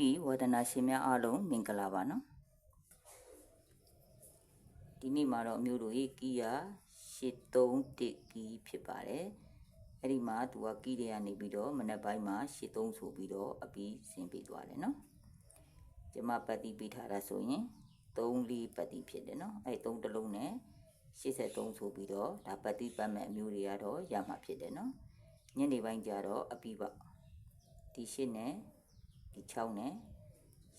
ဒီဝဒနာရှင်များအားလုံးမင်္ဂလာပါနော်ဒီနေ့မှာတော့မျိုးတို့ရေကီယာ831ကီဖြစ်ပါတယ်အဲ့ဒီမှာသူကကီတွေကနေပြီးတော့မနက်ပိုင်းမှာ83ဆိုပြီးတော့အပြီးဆင်းပေးသွားတယ်နော်ကျမပတ်တိပေးထားတာဆိုရင်3လေးပတ်တိဖြစ်တယ်နော်အဲ့3တလုံးနဲ့83ဆိုပြီးတော့ဒါပတ်တိပတ်မဲ့အမျိုးတွေကတော့ရမှာဖြစ်တယ်နော်ညနေပိုင်းကျတော့အပြီးပါဒီရှစ်နဲ့ဒီ 6နဲ့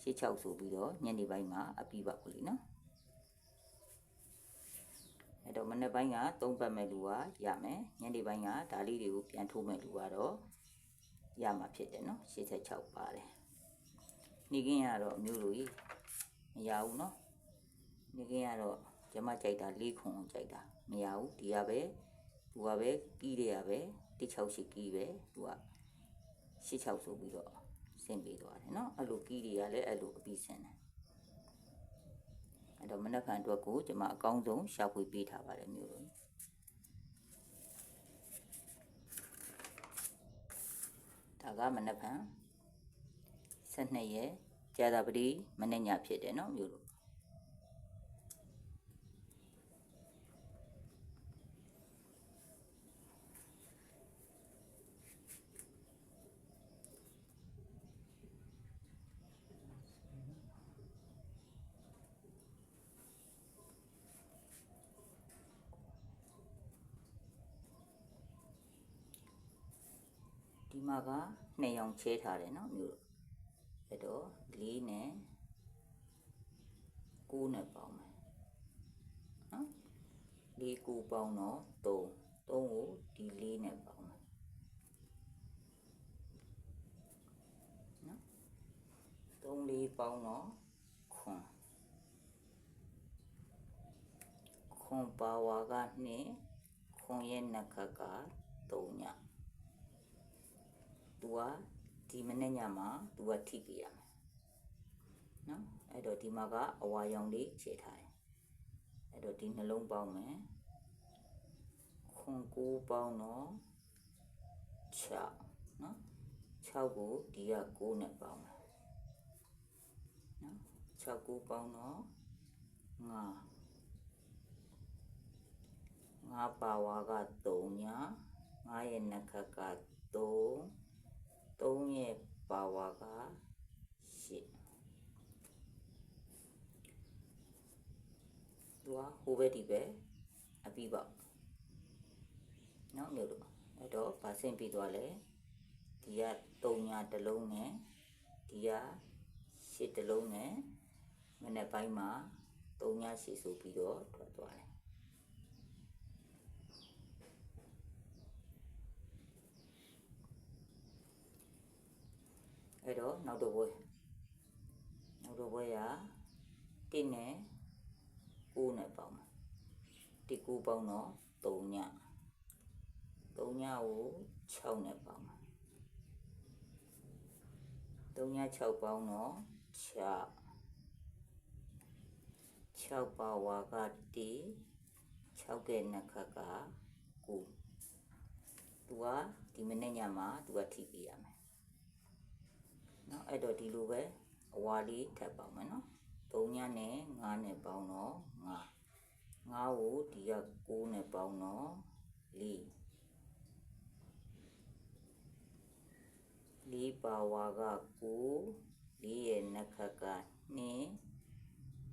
ရှစ်6ဆိုပြီးတော့ညနေပိုင်းမှာအပြီးပါကိုလीနော်အဲ့တော့မနေ့ပိုင်းက3ပတ်မဲ့လူကရမယ်ညနေပိုင်းကဒါလေးတွေကိုပြန်ထိုးမဲ့လူကတော့ရမှာဖြစ်တယ်နော်86ပါတယ်နေကင်းရတော့အမျိုးလူကြီးမရဘူးနော်နေကင်းရတော့ကျမကြိုက်တာ၄ခွန်ကြိုက်တာမရဘူးဒီကပဲသူကပဲကီးတယ်ရပဲ168ကီးပဲသူက86ဆိုပြီးတော့ ဆင့်ပေးသွားတယ်နော်အဲ့လိုကီးတွေကလည်းအဲ့လိုအပြီးဆင်းတယ်အဲ့တော့မနက်ဖြန်အတွက်ကိုကျွန်မအကောင်းဆုံးရှာဖွေပေးထားပါတယ်မျိုးတို့ဒါကမနက်ဖြန်12ရက်ကြာသပတေးမနေ့ညဖြစ်တယ်နော်မျိုးတို့ ဒီမှာကနှစ်ရောင်ချဲထားတယ်เนาะမျိုးလို့အဲ့တော့၄နဲ့9နဲ့ပေါင်းမယ်เนาะ၄9ပေါင်းတော့3 3ကိုဒီ၄နဲ့ပေါင်းမယ်เนาะ3 4ပေါင်းတော့ခွန်ခွန်ပါဝါက2ခွန်ရဲ့နှက်ခတ်က3ည သူကဒီမနေ့ညမှာသူကထိပြရမယ်နော်အဲ့တော့ဒီမှာကအဝါရောင်လေးခြေထားတယ်အဲ့တော့ဒီနှလုံးပေါင်းမယ်ခွန်ကိုပေါင်းတော့6နော်6ကိုဒီက9နဲ့ပေါင်းမယ်နော်6ကိုပေါင်းတော့9 9ပါဝါက3ည9ရဲ့နှက်ခတ်က3 3ရဲ့ပါဝါက8သူကဟိုဘက်ဒီဘက်အပြီးပေါ့နော်မျိုးလို့အဲ့တော့ဗာဆင့်ပြီးသွားလဲဒီက3ညာတစ်လုံးနဲ့ဒီက8တစ်လုံးနဲ့မနေ့ပိုင်းမှာ3ညာ8ဆိုပြီးတော့ထွက်သွားတယ် အဲ့တော့နောက်တစ်ပွဲနောက်တစ်ပွဲက1နဲ့9နဲ့ပေါင်းမယ်1 9ပေါင်းတော့3ည3ညကို6နဲ့ပေါင်းမယ်3ည6ပေါင်းတော့6 6ပါဝါက1 6တဲ့နှစ်ခါက9သူကဒီမနေ့ညမှာသူကထိပြရမယ် နော်အဲ့တော့ဒီလိုပဲအဝါလေးထပ်ပေါင်းမယ်နော်၃ညနဲ့၅နဲ့ပေါင်းတော့၅၅ကိုဒီက6နဲ့ပေါင်းတော့၄၄ပါဝါက9 4ရဲ့နခက2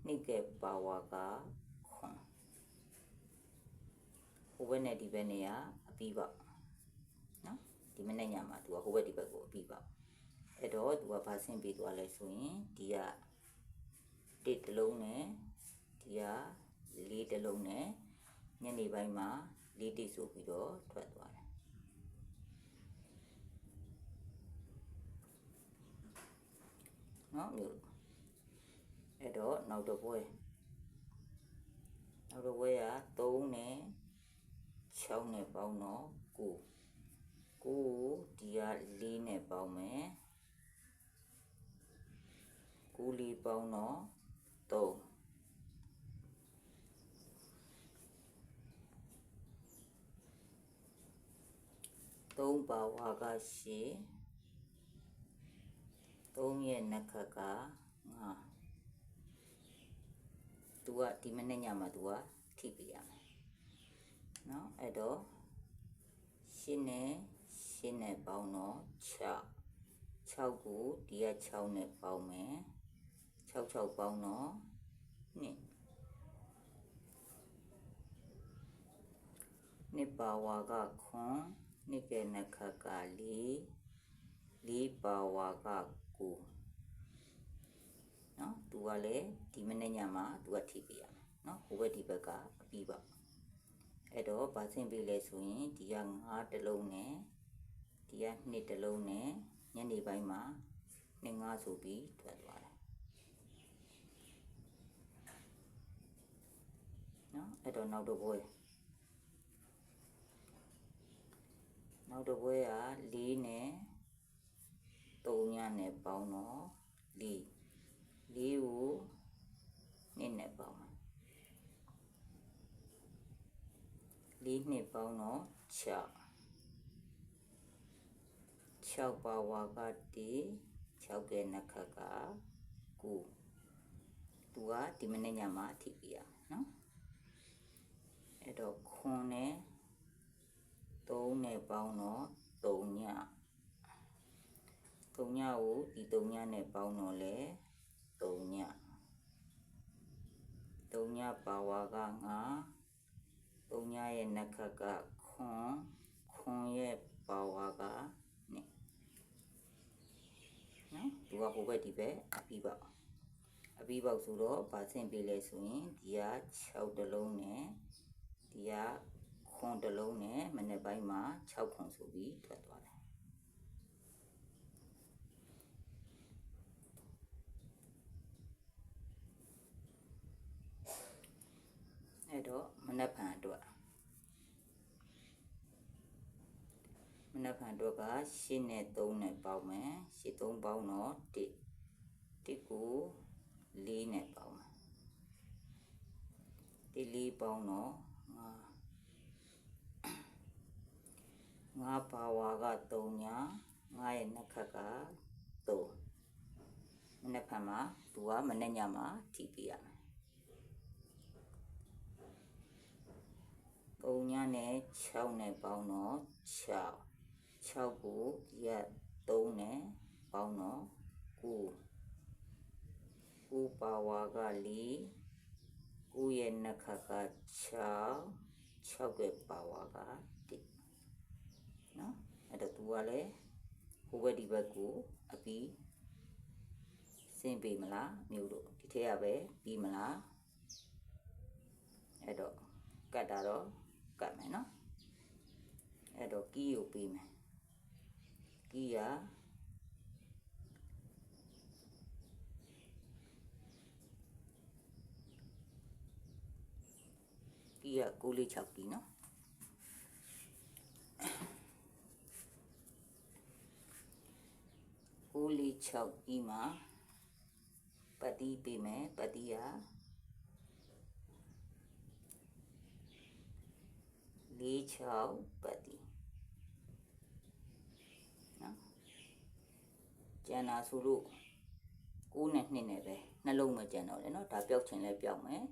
2ကပါဝါက9ဟိုဘက်နဲ့ဒီဘက်နဲ့ကအပြီးပါနော်ဒီမနေ့ညမှာသူကဟိုဘက်ဒီဘက်ကိုအပြီးပါ အဲ့တော့သူကဗာဆင့်ပြီးသွားလဲဆိုရင်ဒီကတစ်တလုံးနဲ့ဒီကလေးတလုံးနဲ့ညနေပိုင်းမှာလေးတိဆိုပြီးတော့ထွက်သွားတယ်နော်မျိုးအဲ့တော့နောက်တစ်ပွဲနောက်တစ်ပွဲက3နဲ့6နဲ့ပေါင်းတော့9 9ကိုဒီက4နဲ့ပေါင်းမယ် 9လေးပေါင်းတော့3 3ပါဝါက8 3ရဲ့နက်ခတ်က9သူကဒီမနေ့ညမှာသူကထိပြရမယ်เนาะအဲ့တော့ရှင်းနဲ့ရှင်းနဲ့ပေါင်းတော့6 6ကိုဒီက6နဲ့ပေါင်းမယ် 6 6ပေါင်းတော့2နှစ်ပါဝါကခွန်နှစ်ကဲနခတ်က4 4ပါဝါက9နော်သူကလည်းဒီမနေ့ညမှာသူကထိပြရမယ်နော်ဟိုဘက်ဒီဘက်ကအပြီးပါအဲ့တော့ဗာဆင်းပေးလဲဆိုရင်ဒီက9တလုံးနဲ့ဒီက2တလုံးနဲ့ညနေပိုင်းမှာနှစ်ငါဆိုပြီးထွက်သွားတယ်နော် အဲ့တော့နောက်တစ်ပွဲနောက်တစ်ပွဲက4နဲ့3ညနဲ့ပေါင်းတော့4 4ကို2နဲ့ပေါင်းမယ်4နှစ်ပေါင်းတော့6 6ပါဝါကတိ6ကဲနခတ်က9သူကဒီမနေ့ညမှာအထိပြရနော် အဲ့တော့ခွန်နဲ့3နဲ့ပေါင်းတော့3ည3ညကိုဒီ3ညနဲ့ပေါင်းတော့လေ3ည3ညပါဝါက9 3ညရဲ့နခတ်ကခွန်ခွန်ရဲ့ပါဝါက2နော်သူကဟိုဘက်ဒီဘက်အပြီးပေါက်အပြီးပေါက်ဆိုတော့ဗာဆင့်ပေးလဲဆိုရင်ဒီက6တလုံးနဲ့ ဒီကခွန်တလုံးနဲ့မနေ့ပိုင်းမှာ6ခွန်ဆိုပြီးထွက်သွားတယ်အဲ့တော့မနေ့ဖန်အတွက်မနက်ဖြန်တော့က8နဲ့3နဲ့ပေါင်းမယ်8 3ပေါင်းတော့1 1ကို4နဲ့ပေါင်းမယ်1 4ပေါင်းတော့ 5 5ပါဝါက3ည5ရဲ့နှစ်ခတ်က3မနက်ဖြန်မှာသူကမနေ့ညမှာထိပြရမယ်3ညနဲ့6နဲ့ပေါင်းတော့6 6ကိုရက်3နဲ့ပေါင်းတော့9 9ပါဝါက4 9ရဲ့နှစ်ခါက6 6ရဲ့ပါဝါက1နော်အဲ့တော့သူကလည်းဟိုဘက်ဒီဘက်ကိုအပြီးစင်ပေးမလားမျိုးတို့ဒီထက်ကပဲပြီးမလားအဲ့တော့ကတ်တာတော့ကတ်မယ်နော်အဲ့တော့ကီးကိုပြီးမယ်ကီး တီးက6လေး6တီးနော်6လေး6တီးမှာပတ်တီးပေးမယ်ပတ်တီးကလေး6ပတ်တီးနော်ကျန်တာဆိုလို့6နဲ့2နဲ့ပဲနှလုံးမကျန်တော့လေနော်ဒါပျောက်ချင်လဲပျောက်မယ်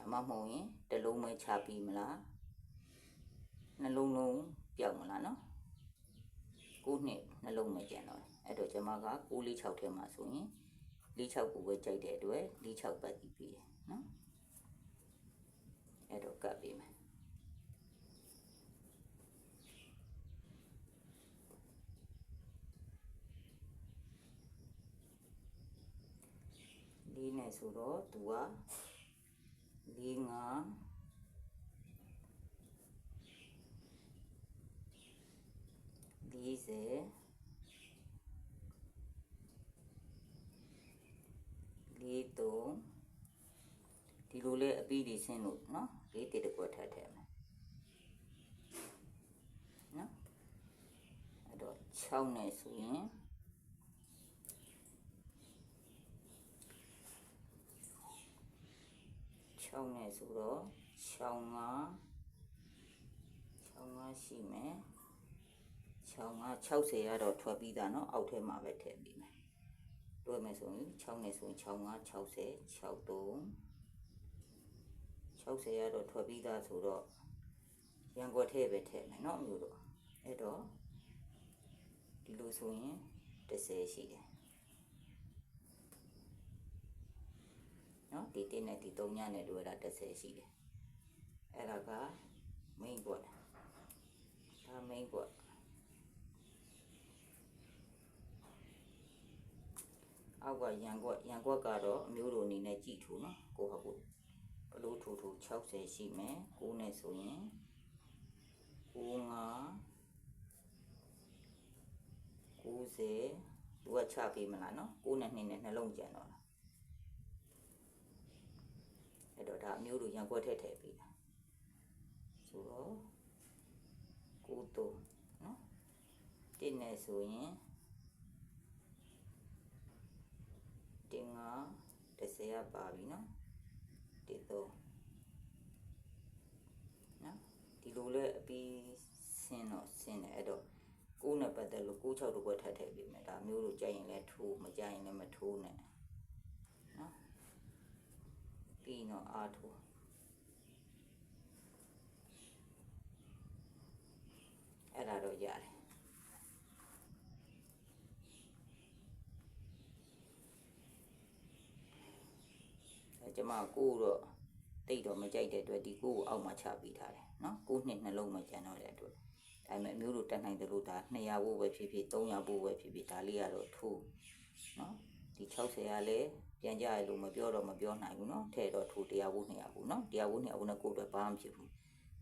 ဒါမှမဟုတ်ရင်တလုံးပဲချပြီးမလားနှလုံးလုံးပြောက်မလားနော်ကိုနှစ်နှလုံးပဲကျန်တော့အဲ့တော့ကျွန်မက6 4 6ထဲမှာဆိုရင်၄6ကိုပဲကြိုက်တဲ့အတွက်၄6ပတ်ပြီးပြီးတယ်နော်အဲ့တော့ကပ်ပြီးမယ်လေးနဲ့ဆိုတော့သူက လေးငါလေးစေလေးတုံးဒီလိုလေးအပီးဒီဆင်းလို့နော်လေးတတကွက်ထပ်ထည့်မယ်နော်အဲ့တော့6နဲ့ဆိုရင် 6နဲ့ဆိုတော့6 5 6 5ရှိမယ်6 5 60ရတော့ထွက်ပြီးသားเนาะအောက်ထဲမှာပဲထည့်ပြီးမယ် တွဲမယ်ဆိုရင်6နဲ့ဆိုရင်6 5 60 63 60ရတော့ထွက်ပြီးသားဆိုတော့ရန်ကွက်ထဲပဲထည့်မယ်เนาะမျိုးတော့အဲ့တော့ဒီလိုဆိုရင်30ရှိတယ် နော်ဒီတင်းနဲ့ဒီသုံးညနဲ့တို့ရတာ30ရှိတယ်အဲ့ဒါက main ကွက်ဒါ main ကွက်အောက်ကရန်ကွက်ရန်ကွက်ကတော့အမျိုးလိုအနေနဲ့ကြည့်ထိုးနော်ကိုဟာကိုဘလို့ထိုးထိုး60ရှိမယ်9နဲ့ဆိုရင်95 90သူကချပေးမလားနော်9နဲ့2နဲ့နှလုံးကြံတော့လား အဲ့တော့ဒါအမျိုးတို့ရန်ကွက်ထည့်ထည့်ပေးတာဆိုတော့9တော့နော်1နဲ့ဆိုရင်တင်ငါ30ရပါပြီနော်တိတော့နော်ဒီလိုလဲအပြီးဆင်းတော့ဆင်းတယ်အဲ့တော့ကိုးနဲ့ပတ်သက်လို့ကိုး6တော့ဘက်ထပ်ထည့်ပေးမယ်ဒါမျိုးလို့ကြိုက်ရင်လည်းထိုးမကြိုက်ရင်လည်းမထိုးနဲ့နော် ပြီးတော့အားထိုးအဲ့ဒါတော့ရတယ်အဲကျမကိုတော့တိတ်တော့မကြိုက်တဲ့အတွက်ဒီကိုကိုအောက်မှာချပေးထားတယ်နော်ကိုနှစ်နှလုံးမကျန်တော့တဲ့အတွက်ဒါပေမဲ့မျိုးတို့တက်နိုင်တယ်လို့ဒါ200ဘို့ပဲဖြစ်ဖြစ်300ဘို့ပဲဖြစ်ဖြစ်ဒါလေးကတော့ထိုးနော်ဒီ60ကလည်း ပြန်ကြရလို့မပြောတော့မပြောနိုင်ဘူးနော်ထဲတော့ထိုး100ဘို့200ဘို့နော်100ဘို့200ဘို့နဲ့ကိုတော့ဘာမှမဖြစ်ဘူး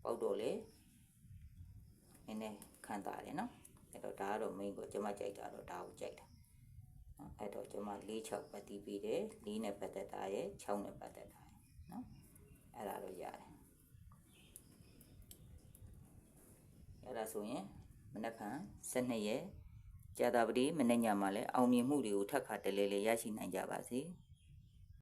ပေါက်တော့လေနည်းနည်းခံတာတယ်နော်အဲ့တော့ဒါကတော့ main ကိုကျမကြိုက်တာတော့ဒါကိုကြိုက်တာနော်အဲ့တော့ကျမ4 6ပတ်တီးပြီးတယ်4နဲ့ပတ်သက်တာရဲ့6နဲ့ပတ်သက်တာရဲ့နော်အဲ့ဒါတော့ရတယ်အဲ့ဒါဆိုရင်မနက်ဖြန်12ရက်ကြာတာပတိမနေ့ညမှာလည်းအောင်မြင်မှုတွေကိုထပ်ခါတလဲလဲရရှိနိုင်ကြပါစေ။